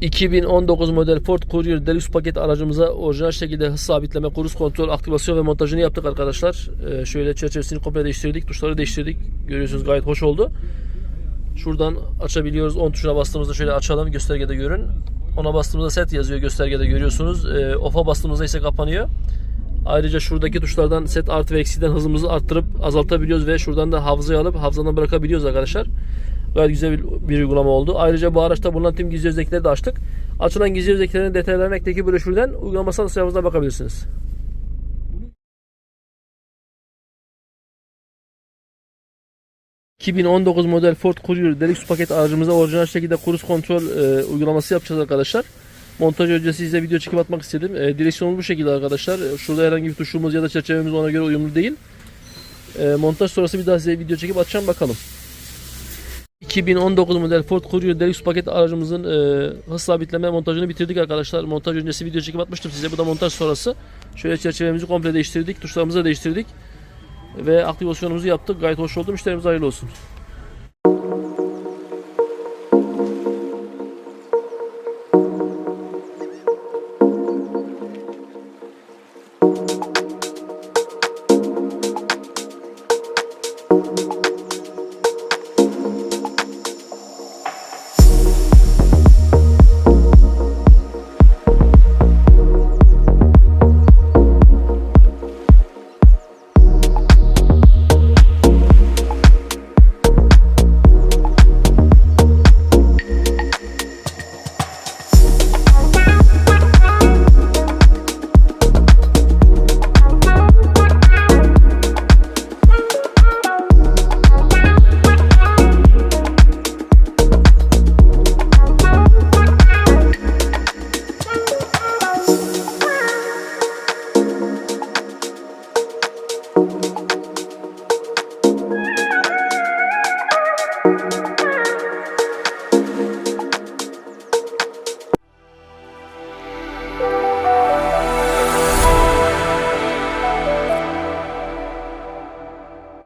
2019 model Ford Courier Deluxe paket aracımıza orijinal şekilde hız sabitleme, kruz kontrol, aktivasyon ve montajını yaptık arkadaşlar. Ee, şöyle çerçevesini komple değiştirdik, tuşları değiştirdik. Görüyorsunuz gayet hoş oldu. Şuradan açabiliyoruz. 10 tuşuna bastığımızda şöyle açalım, göstergede görün. Ona bastığımızda set yazıyor, göstergede görüyorsunuz. Ee, off'a bastığımızda ise kapanıyor. Ayrıca şuradaki tuşlardan set artı ve eksiden hızımızı arttırıp azaltabiliyoruz ve şuradan da hafızayı alıp hafızadan bırakabiliyoruz arkadaşlar. Gayet güzel bir, bir uygulama oldu. Ayrıca bu araçta bulunan tüm gizli özellikleri de açtık. Açılan gizli özelliklerin detaylarına ekteki broşürden uygulamasal sayfamızda bakabilirsiniz. ...2019 model Ford Courier Deluxe paket aracımıza orijinal şekilde kruz kontrol e, uygulaması yapacağız arkadaşlar. Montaj öncesi size video çekip atmak istedim. E, direksiyonumuz bu şekilde arkadaşlar. E, Şurada herhangi bir tuşumuz ya da çerçevemiz ona göre uyumlu değil. E, montaj sonrası bir daha size video çekip atacağım bakalım. 2019 model Ford Courier Deluxe paket aracımızın e, hız sabitleme montajını bitirdik arkadaşlar. Montaj öncesi video çekip atmıştım size. Bu da montaj sonrası. Şöyle çerçevemizi komple değiştirdik. Tuşlarımızı da değiştirdik. Ve aktivasyonumuzu yaptık. Gayet hoş oldu. Müşterimize hayırlı olsun.